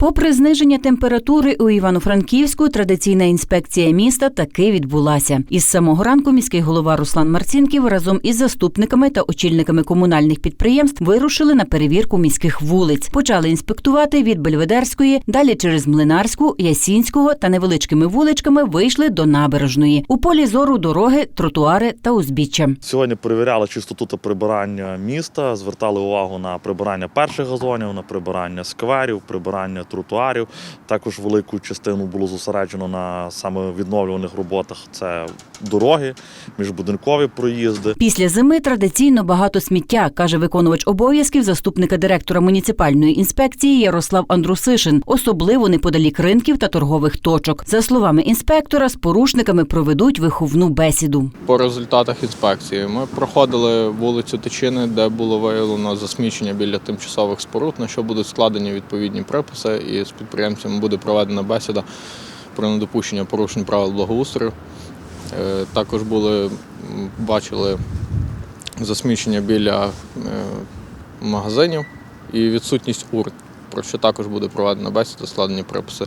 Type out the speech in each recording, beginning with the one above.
Попри зниження температури у Івано-Франківську, традиційна інспекція міста таки відбулася. Із самого ранку міський голова Руслан Марцінків разом із заступниками та очільниками комунальних підприємств вирушили на перевірку міських вулиць. Почали інспектувати від Бельведерської, далі через Млинарську, Ясінського та невеличкими вуличками вийшли до набережної. У полі зору дороги, тротуари та узбіччя. Сьогодні перевіряли чистоту та прибирання міста, звертали увагу на прибирання перших газонів, на прибирання скверів, прибирання тротуарів. Також велику частину було зосереджено на саме відновлюваних роботах. Це дороги, міжбудинкові проїзди. Після зими традиційно багато сміття, каже виконувач обов'язків заступника директора муніципальної інспекції Ярослав Андрусишин, особливо неподалік ринків та торгових точок. За словами інспектора, з порушниками проведуть виховну бесіду. По результатах інспекції ми проходили вулицю Тичини, де було виявлено засмічення біля тимчасових споруд, на що будуть складені відповідні приписи, і з підприємцями буде проведена бесіда про недопущення порушень правил благоустрою. Е, Також були бачили засмічення біля е, магазинів і відсутність урн, про що також буде проведена бесіда, складені приписи.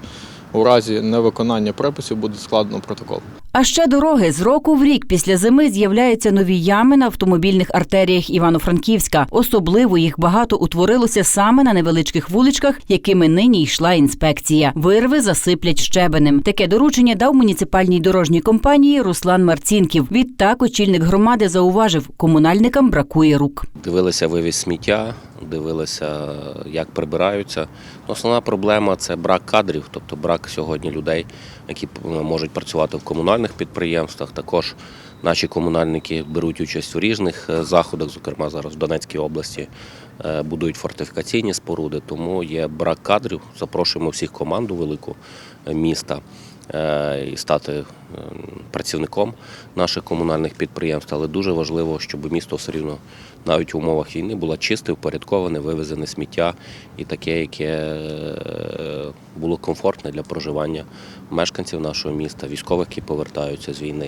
У разі невиконання приписів буде складено протокол. А ще дороги з року в рік після зими з'являються нові ями на автомобільних артеріях Івано-Франківська. Особливо їх багато утворилося саме на невеличких вуличках, якими нині йшла інспекція. Вирви засиплять щебенем. Таке доручення дав муніципальній дорожній компанії Руслан Марцінків. Відтак очільник громади зауважив, комунальникам бракує рук. Дивилися вивіз сміття, дивилися, як прибираються. Основна проблема це брак кадрів, тобто брак сьогодні людей, які можуть працювати в комунальних підприємствах. Також наші комунальники беруть участь у різних е, заходах, зокрема зараз в Донецькій області е, будують фортифікаційні споруди, тому є брак кадрів. Запрошуємо всіх команду велику е, міста е, і стати е, працівником наших комунальних підприємств. Але дуже важливо, щоб місто все рівно навіть в умовах війни було чисте, впорядковане, вивезене сміття і таке, яке е, було комфортне для проживання мешканців нашого міста, військових, які повертаються з війни.